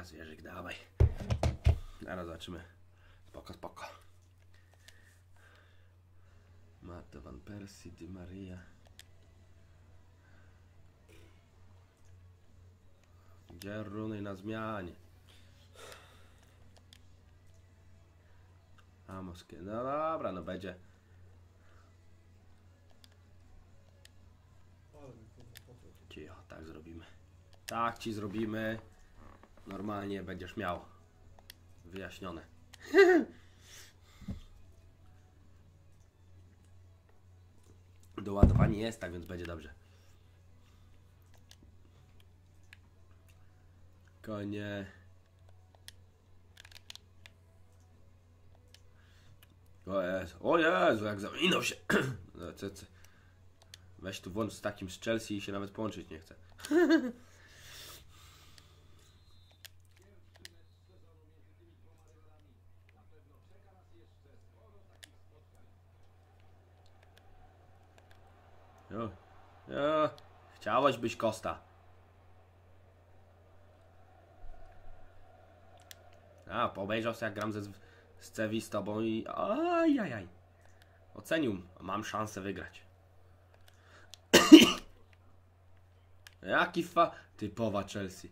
Dobra, zwierzyk, dawaj. Zaraz zobaczymy. Spoko, spoko. Mata Van Persie, Di Maria. Gdzie runy na zmianie? A moskie. No dobra, no będzie. Cicho, tak zrobimy. Tak ci zrobimy. Normalnie będziesz miał. Wyjaśnione. Doładowanie jest, tak więc będzie dobrze. Konie. O Jezu, o Jezu, jak zawinął się. Weź tu włącz z takim z Chelsea i się nawet połączyć nie chce. Jo, chciałeś być Kosta. A, obejrzał sobie jak gram ze, z Cewi z tobą i ajajaj. Ocenił, mam szansę wygrać. Jaki fa... Typowa Chelsea.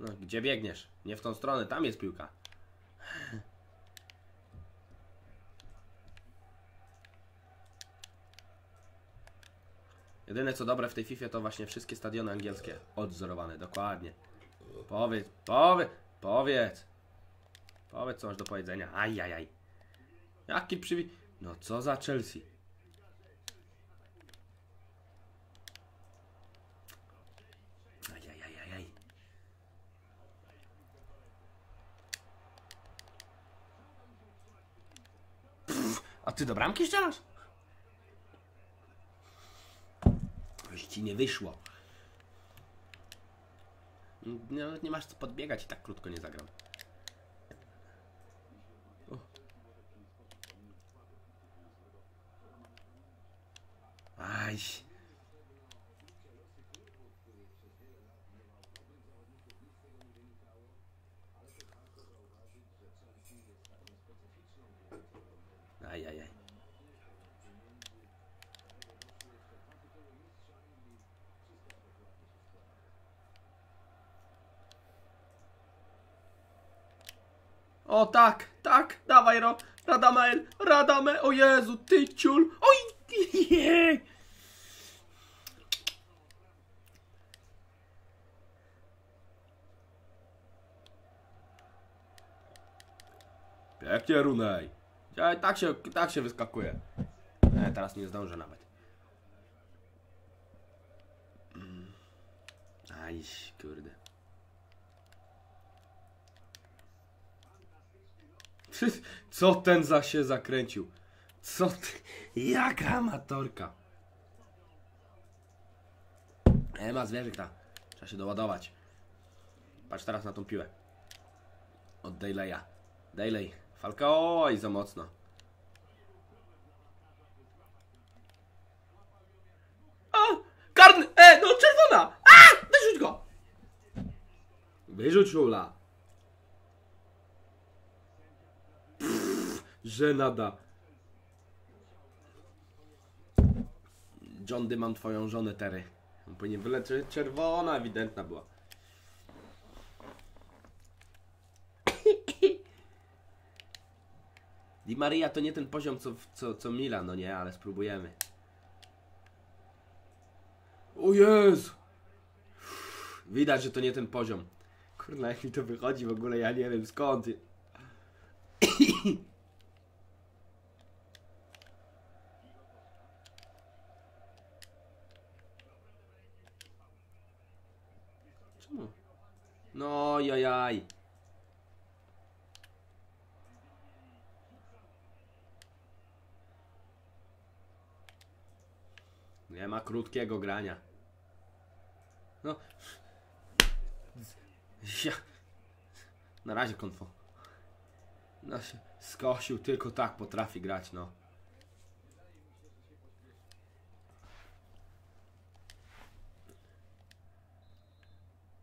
No, gdzie biegniesz? Nie w tą stronę, tam jest piłka. Jedyne co dobre w tej FIFA to właśnie wszystkie stadiony angielskie odzorowane, dokładnie. Powiedz, powiedz, powiedz. Powiedz co masz do powiedzenia. Ajajaj. Jaki przywi... No co za Chelsea. A ty do bramki strzelasz? Już ci nie wyszło. Nawet nie masz co podbiegać i tak krótko nie zagram. O. Aj. Aj, aj, aj. O tak, tak, dawaj ro, Radamel, Radamel, o Jezu, ty ciul, oj, jej. Pięknie, Runej. Tak, się, tak się wyskakuje. Nie, teraz nie zdążę nawet. Mm. Aj, kurde. Co ten za się zakręcił? Co ty? Jaka amatorka? E, ma zwierzyk ta. Trzeba się doładować. Patrz teraz na tą piłę. Od Dayleya. Dayley. Falka, oj, za mocno. A! Karny! E, no czerwona! A! Wyrzuć go! Wyrzuć Ula. Żenada. John, Dy, mam twoją żonę, Terry. Powinien wyleczyć czerwona, ewidentna była. Di Maria to nie ten poziom, co, co, co Milan, no nie, ale spróbujemy. O Jezu! Widać, że to nie ten poziom. Kurna, jak mi to wychodzi w ogóle, ja nie wiem skąd. Czemu? No, jajaj. Nie ma krótkiego grania. No. Ja. Na razie konfo. No skosił, tylko tak potrafi grać, no.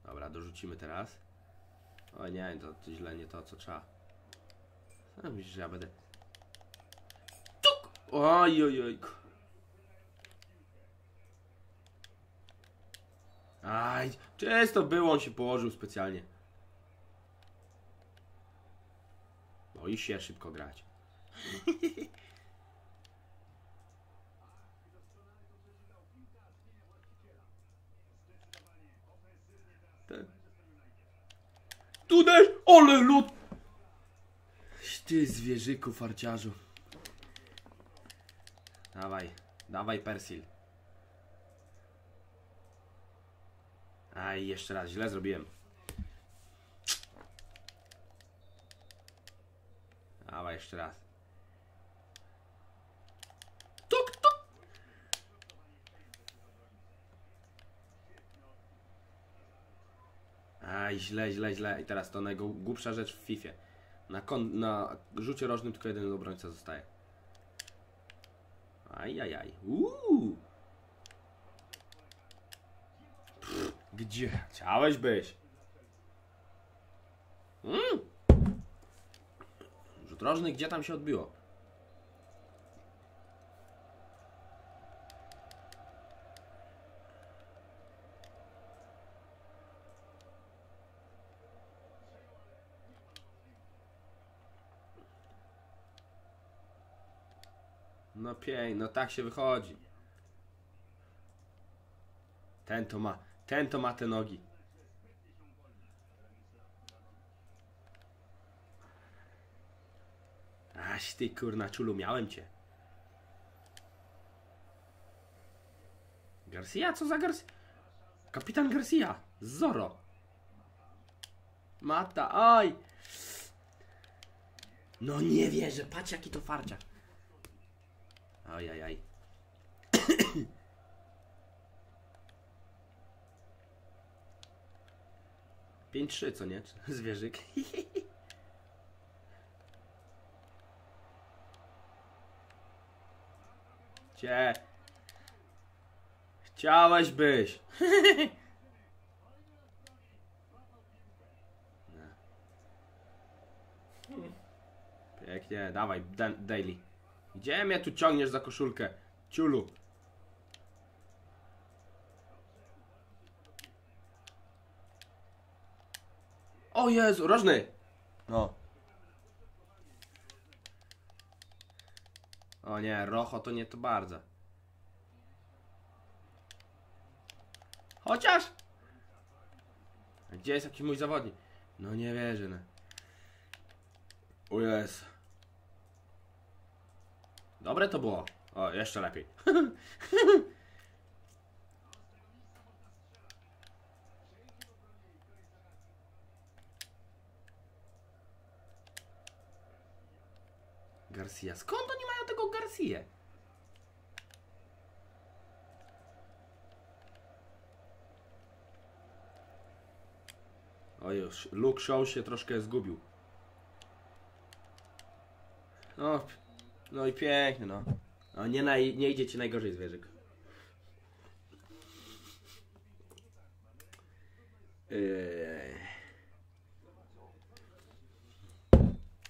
Dobra, dorzu rzucimy teraz. O nie, to, to źle, nie to co trzeba. A myślisz, że ja będę... Tuk! Oj, oj, oj. Aj, czysto było, on się położył specjalnie. Boi się szybko grać. Tu też, ale lud! Ty zwierzyku farciarzu. Dawaj, dawaj Persil. Aj, jeszcze raz, źle zrobiłem. Dawaj, jeszcze raz. Aj, źle, źle, źle. I teraz to najgłupsza rzecz w FIFA. Na, na rzucie rożnym tylko jeden obrońca zostaje. Aj, aj, aj. Uuu. Pff, Gdzie? Chciałeś być. Mm. Rzut rożny, gdzie tam się odbiło? No pięknie, no tak się wychodzi. Ten to ma, ten to ma te nogi. Aś ty kurna czulu, miałem cię. Garcia? Co za Garcia? Kapitan Garcia! Zoro! Mata, oj! No nie wierzę, patrz jaki to farciak. Ajajaj. Pięć trzy, co nie? Zwierzyk. Cie. Chciałeś byś. Pięknie, dawaj, Daily. Gdzie mnie tu ciągniesz za koszulkę? Ciulu. O Jezu, rożny! No. O nie, Rocho to nie to bardzo. Chociaż! Gdzie jest jakiś mój zawodnik? No nie wierzę, no. O Jezu. Dobre to było. O, jeszcze lepiej. Garcia. Skąd oni mają tego Garcia? O już, Luke Shaw się troszkę zgubił. P- no i pięknie, no. no nie, naj, nie idzie ci najgorzej zwierzyk. Eee.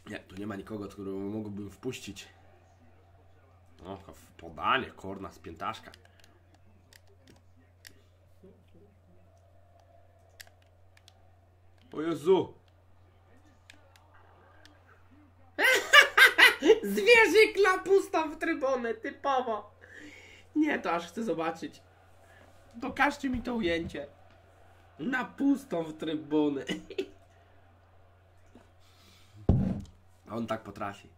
Nie, tu nie ma nikogo, którego mógłbym wpuścić. O, w podanie, korna z piętaszka. O Jezu! Zwierzyk lapusta w trybunę, typowo. Nie, to aż chcę zobaczyć. Pokażcie mi to ujęcie. Na pustą w trybunę. On tak potrafi.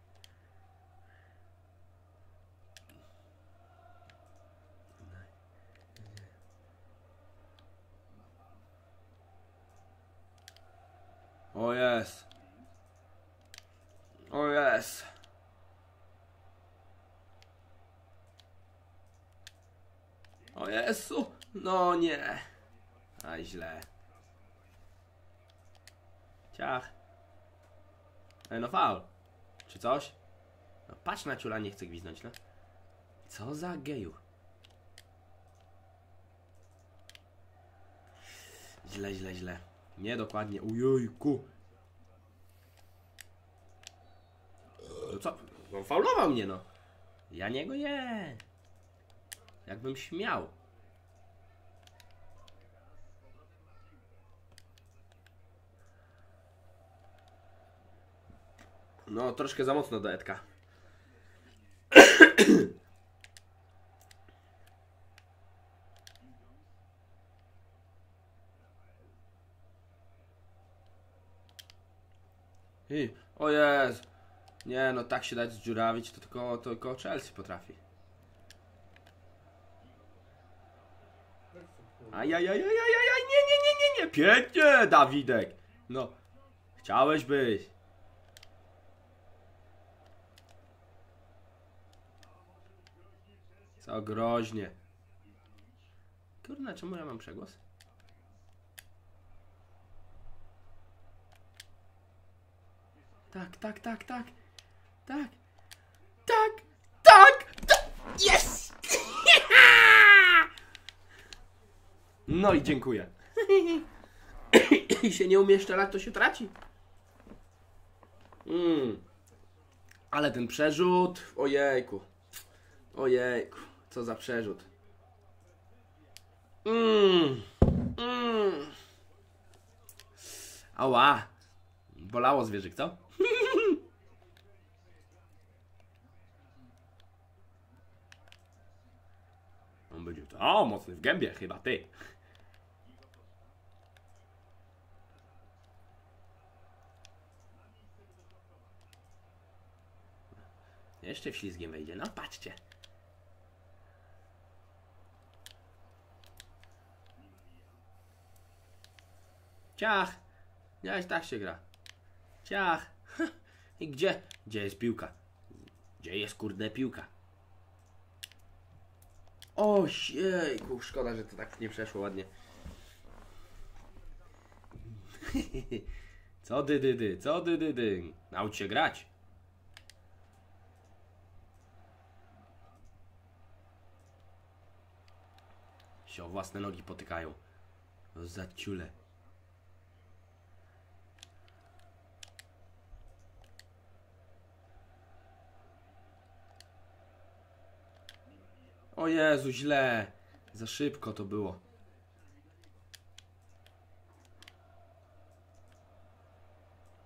O jest. O jest. O Jezu. No nie. A źle. Ciach. E, no faul. Czy coś? No patrz na ciula, nie chce gwiznąć, no. Co za geju. Źle, źle, źle. Nie dokładnie. Ujojku. No co? On faulował mnie, no. Ja niego nie. Jakbym śmiał. No, troszkę za mocno do Edka. I, o. Nie no, tak się dać zdziurawić, to tylko, to tylko Chelsea potrafi. Ajajajajajaj, nie, nie, nie, nie, nie, pięknie, Dawidek. No, chciałeś być. Co groźnie. Kurna, czemu ja mam przegłos? Tak, tak, tak, tak. Tak. Tak. Tak. tak. Yes! No i dziękuję. I się nie umie szczelać, to się traci. Mm. Ale ten przerzut, ojejku. Ojejku, co za przerzut. Mm. Mm. Ała. Bolało zwierzyk, co? On będzie, o, mocny w gębie chyba, ty. Jeszcze wślizgiem wejdzie, no patrzcie. Ciach! Nie, tak się gra. Ciach! I gdzie? Gdzie jest piłka? Gdzie jest kurde piłka? O jejku, szkoda, że to tak nie przeszło ładnie. Co dy dy dy, co dy dy dy? Naucz się grać. Się o własne nogi potykają. No za ciule. O Jezu, źle. Za szybko to było.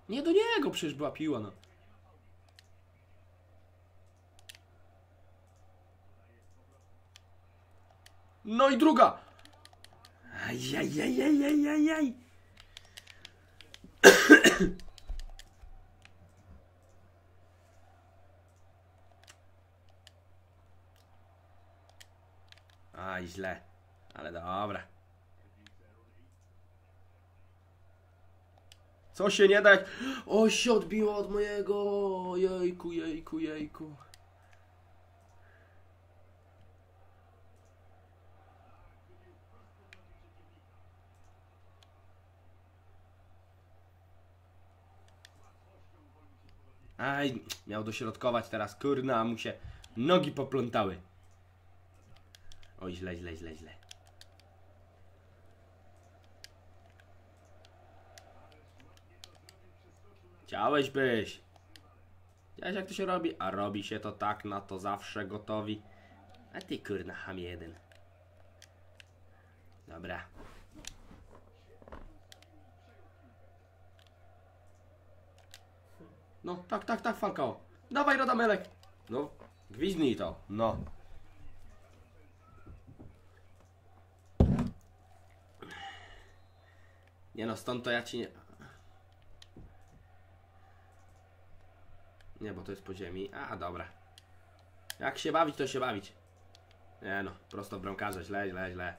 Nie do niego przecież była piła, no. No i druga. Ajajajajajajaj. Aj, źle. Ale dobra. Co się nie da. O, się odbiło od mojego. Jejku, jejku, jejku. Aj, miał dośrodkować teraz, kurna, a mu się nogi poplątały. Oj, źle, źle, źle, źle. Chciałeś byś. Widziałeś jak to się robi? A robi się to tak, na to zawsze gotowi. A ty kurna ham jeden. Dobra. No, tak, tak, tak, Falcao. Dawaj, Radamelek. No, gwizdnij to. No. Nie no, stąd to ja ci nie... Nie, bo to jest po ziemi. A, dobra. Jak się bawić, to się bawić. Nie no, prosto w bramkarze. Źle, źle, źle.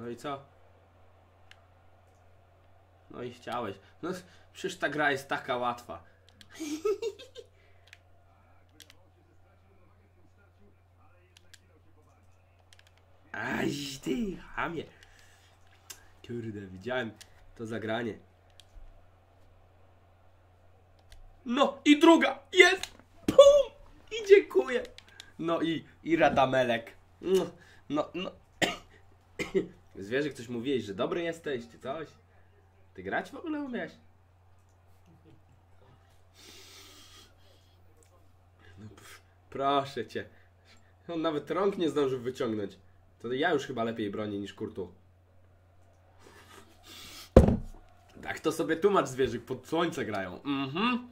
No i co? No i chciałeś. No przecież ta gra jest taka łatwa. Aj ty, hamie. Kurde, widziałem to zagranie. No i druga. Jest. Pum. I dziękuję. No i, i Radamelek. No, no, no. Zwierzę, ktoś mówiłeś, że dobry jesteś, czy coś? Ty grać w ogóle umiesz? No, proszę cię. On nawet rąk nie zdążył wyciągnąć. To ja już chyba lepiej bronię niż Kurtu. Tak to sobie tłumacz zwierzyk, pod słońce grają. Mhm.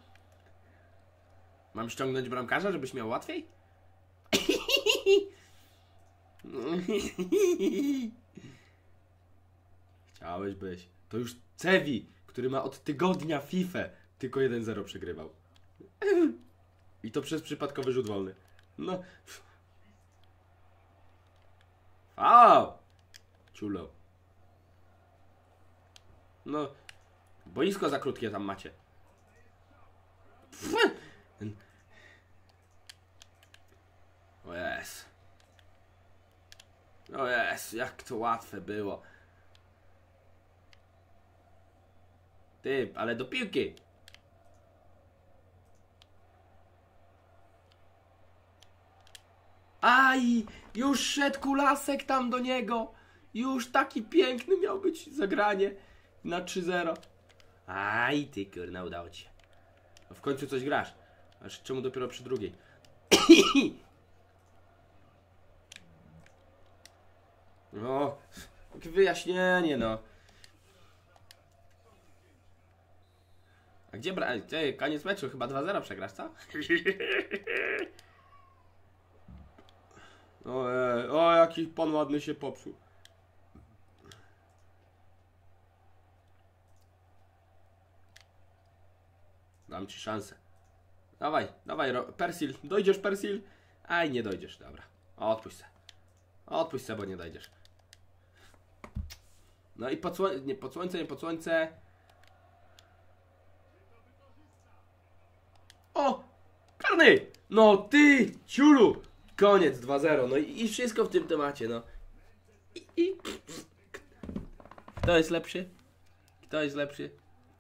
Mam ściągnąć bramkarza, żebyś miał łatwiej? Chciałeś być. To już Cevi, który ma od tygodnia FIFA, tylko 1-0 przegrywał. I to przez przypadkowy rzut wolny. No. Fał! Ciulo. No. Boisko za krótkie tam macie. O jest. O jest, jak to łatwe było. Ty, ale do piłki. Aj, już szedł kulasek tam do niego. Już taki piękny miał być zagranie na 3-0. Aj, ty kurna, udało ci się. No w końcu coś grasz. Aż czemu dopiero przy drugiej? No, wyjaśnienie, no. A gdzie bra... Ty, koniec meczu, chyba 2-0 przegrasz, co? O, e, o, jaki pan ładny się popsuł. Dam ci szansę. Dawaj, dawaj, Persil. Dojdziesz, Persil? Aj, nie dojdziesz, dobra. Odpuść se. Odpuść se, bo nie dojdziesz. No i pod, sło- nie, pod słońce, nie pod słońce. O! Karny! No ty, ciulu! Koniec 2-0. No i, i wszystko w tym temacie, no. I, i... Kto jest lepszy? Kto jest lepszy?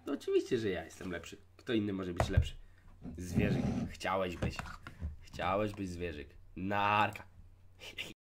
No oczywiście, że ja jestem lepszy. Kto inny może być lepszy? Zwierzyk. Chciałeś być. Chciałeś być zwierzyk. Narka.